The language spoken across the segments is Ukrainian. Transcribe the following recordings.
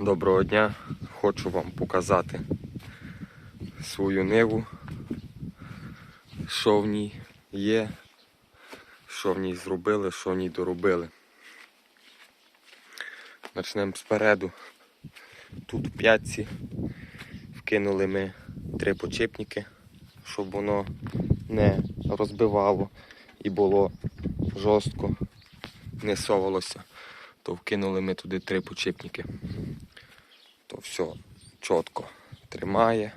Доброго дня! Хочу вам показати свою ниву, що в ній є, що в ній зробили, що в ній доробили. Почнемо спереду. Тут в п'ятці вкинули ми три почепники, щоб воно не розбивало і було жорстко, не совалося. То вкинули ми туди три почепники то все чітко тримає.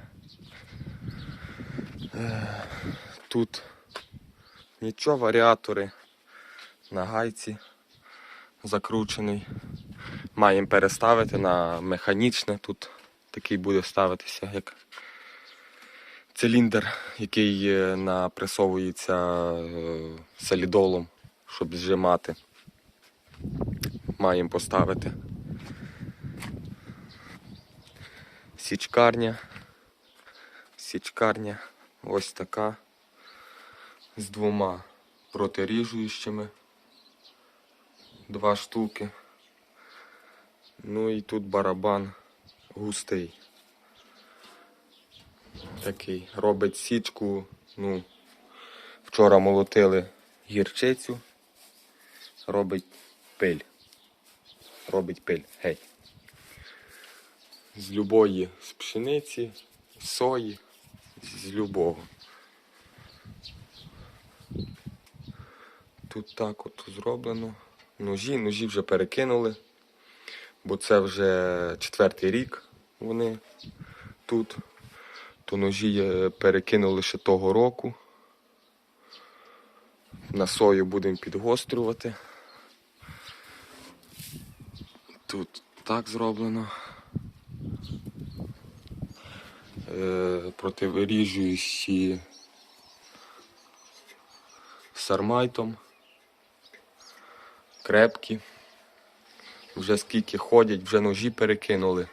Е, Тут нічого, варіатори на гайці закручений. Маємо переставити на механічне. Тут такий буде ставитися, як циліндр, який е, напресовується е, солідолом, щоб зжимати. Маємо поставити. Січкарня. Січкарня ось така. З двома протиріжуючими. Два штуки. Ну і тут барабан густий. Такий. Робить січку. Ну, вчора молотили гірчицю. Робить пиль. Робить пиль. Геть з любої з пшениці, сої, з любого. Тут так от зроблено. Ножі, ножі вже перекинули, бо це вже четвертий рік вони тут. То ножі е, перекинули ще того року. На сою будемо підгострювати. Тут так зроблено. Е, сармайтом. Крепкі. Вже скільки ходять, вже ножі перекинули.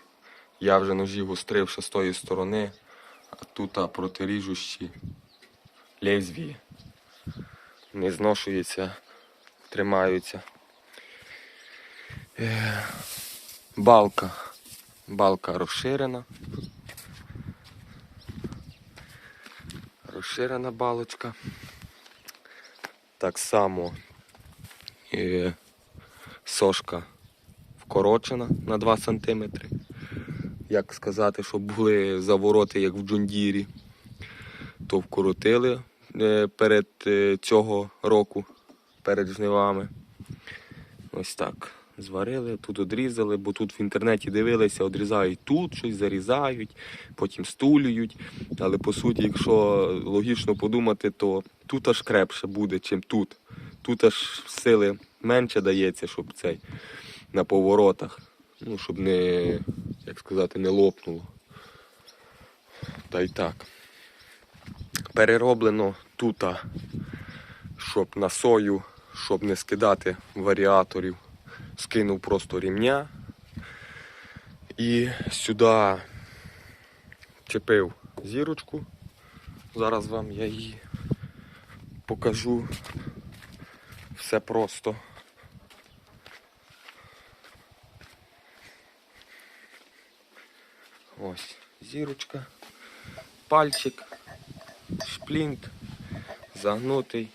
Я вже ножі гострив ще з тої сторони, а тут протиріжущі лезвії. Не зношуються, тримаються. Е, Балка. Балка розширена. Розширена балочка. Так само е, сошка вкорочена на 2 см. Як сказати, щоб були завороти, як в джундірі, то вкоротили е, перед цього року, перед жнивами. Ось так. Зварили, тут одрізали, бо тут в інтернеті дивилися, одрізають тут щось, зарізають, потім стулюють. Але по суті, якщо логічно подумати, то тут аж крепше буде, чим тут. Тут аж сили менше дається, щоб цей на поворотах. Ну, щоб не, як сказати, не лопнуло. Та й так. Перероблено тут, щоб на сою, щоб не скидати варіаторів скинув просто рівня і сюди чепив зірочку. Зараз вам я її покажу. Все просто. Ось зірочка, пальчик, шплінт, загнутий.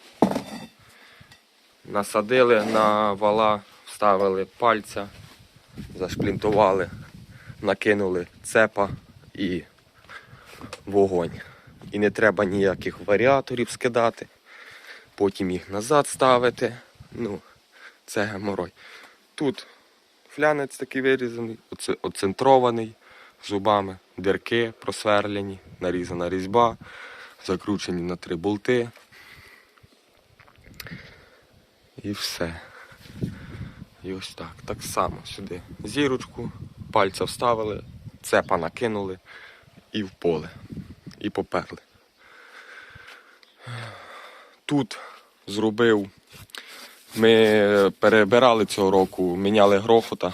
Насадили на вала вставили пальця, зашплінтували, накинули цепа і вогонь. І не треба ніяких варіаторів скидати, потім їх назад ставити. Ну, це геморой. Тут флянець такий вирізаний, оцентрований зубами, дирки просверлені, нарізана різьба, закручені на три болти. І все. І ось так. Так само сюди зірочку, пальця вставили, цепа накинули і в поле. І поперли. Тут зробив. Ми перебирали цього року, міняли грохота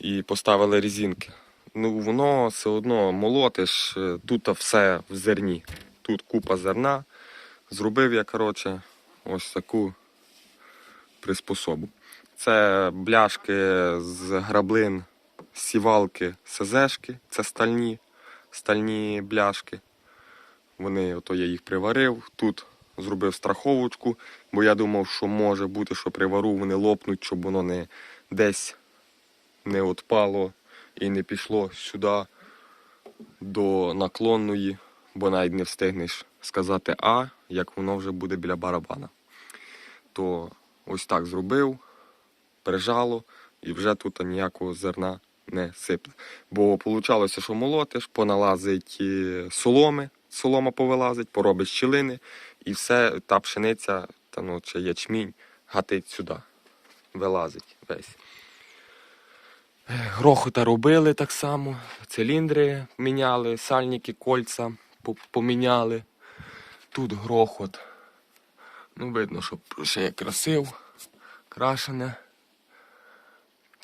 і поставили резинки. Ну, воно все одно молотиш, е, тут все в зерні. Тут купа зерна. Зробив я, коротше, ось таку приспособу. Це бляшки з граблин сівалки СЗшки, це стальні, стальні бляшки. Вони, ото я їх приварив. Тут зробив страховочку, бо я думав, що може бути, що привару вони лопнуть, щоб воно не десь не отпало і не пішло сюди до наклонної, бо навіть не встигнеш сказати А, як воно вже буде біля барабана. То ось так зробив, прижало, і вже тут ніякого зерна не сипле. Бо вийшло, що молотиш, поналазить е, соломи, солома повилазить, поробить щілини, і все, та пшениця, та, ну, чи ячмінь гатить сюди, вилазить весь. Грохота робили так само, циліндри міняли, сальники, кольця поміняли. Тут грохот. Ну, видно, що ще красив, крашене,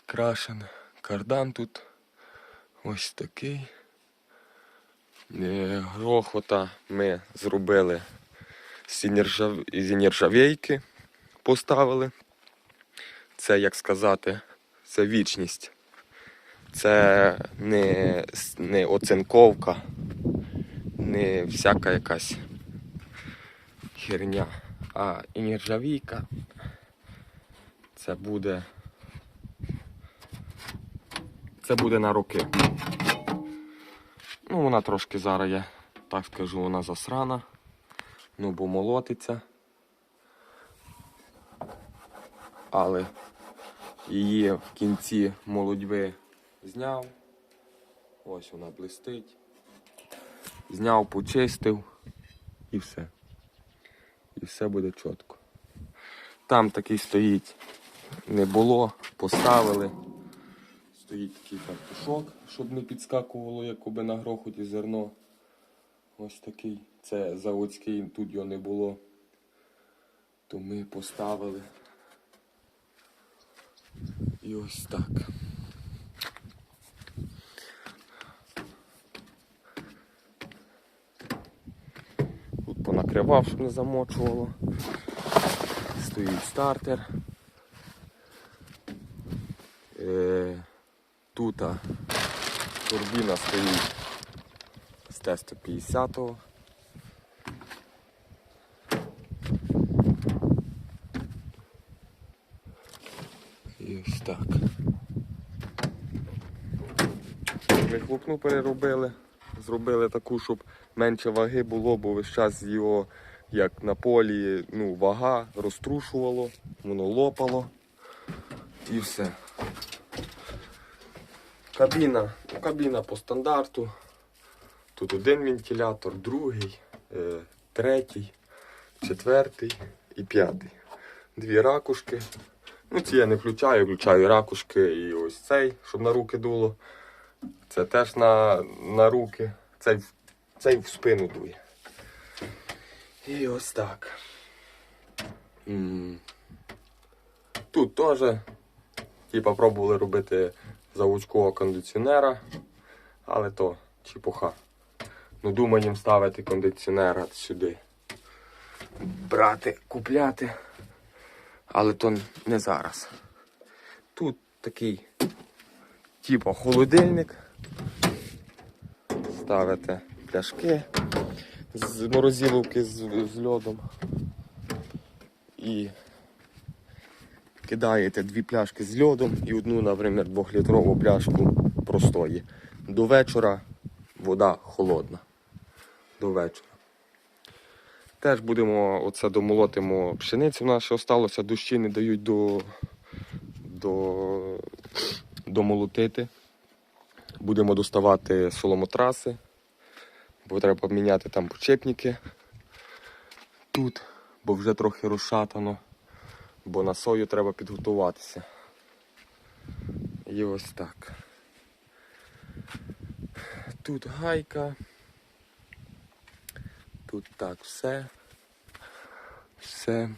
крашене. Кардан тут ось такий. Е, Грохота ми зробили з нержав- нержавейки, поставили. Це, як сказати, це вічність. Це не, не оцинковка, не всяка якась херня. А і нержавійка це буде. Це буде на роки. Ну, вона трошки зараз, я так скажу, вона засрана. Ну, бо молотиться. Але її в кінці молодьби зняв. Ось вона блистить. Зняв, почистив і все. І все буде чітко. Там такий стоїть, не було, поставили. Стоїть такий картушок, щоб не підскакувало, якоби на грохоті зерно. Ось такий. Це заводський, тут його не було. То ми поставили. І ось так. Тут понакривав, щоб не замочувало. Стоїть стартер. Е, тут турбіна стоїть з Т-150. І ось так. Вихлопну переробили. Зробили таку, щоб менше ваги було, бо весь час його, як на полі, ну, вага розтрушувало, воно лопало. І все. Кабіна. Ну, кабіна по стандарту. Тут один вентилятор, другий, е, третій, четвертий і п'ятий. Дві ракушки. Ну, ці я не включаю, включаю ракушки і ось цей, щоб на руки дуло. Це теж на, на руки. Цей, цей в спину дує. І ось так. Тут теж типа пробували робити заводського кондиціонера, але то чепуха. Ну, думаємо ставити кондиціонера сюди. Брати, купляти. Але то не зараз. Тут такий, типу, холодильник. Ставите пляшки з морозиловки з, з льодом. І кидаєте дві пляшки з льодом і одну, наприклад, двохлітрову пляшку простої. До вечора вода холодна. До вечора. Теж будемо оце домолотимо пшеницю. У нас ще осталося, дощі не дають до, до, домолотити. Будемо доставати соломотраси, бо треба міняти там почепники тут, бо вже трохи розшатано, бо на сою треба підготуватися. І ось так. Тут гайка. Тут так все. Все.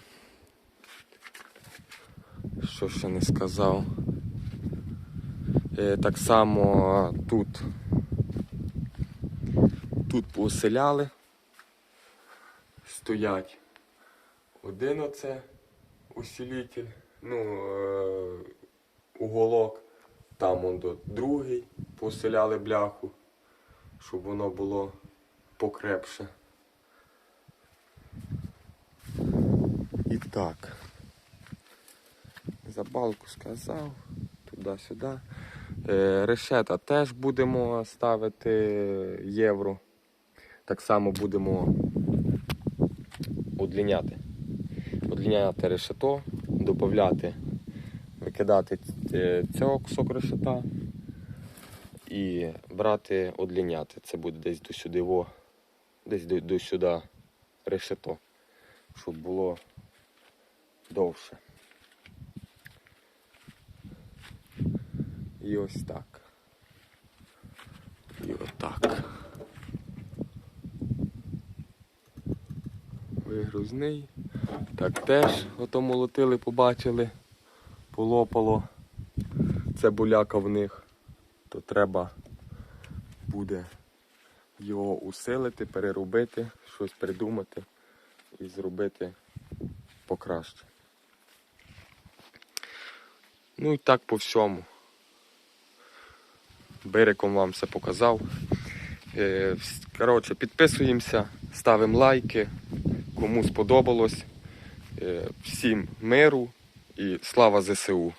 Що ще не сказав. Е, так само тут. Тут поселяли. Стоять один оце усилитель, ну, е, уголок, Там он до другий поселяли бляху, щоб воно було покрепше. І так. За балку сказав, туди-сюди. Е, решета теж будемо ставити євро. Так само будемо удлиняти. Удлиняти решето, додати, викидати е, цього кусок решета і брати, удлиняти. Це буде десь до сюди, во, десь до, до сюди решето, щоб було довше. І ось так. І отак. Вигрузний. Так теж ото молотили, побачили, полопало. Це буляка в них. То треба буде його усилити, переробити, щось придумати і зробити покраще. Ну і так по всьому. Береком вам все показав. Е, Коротше, підписуємося, ставимо лайки. Кому сподобалось. Е, Всім миру і слава ЗСУ!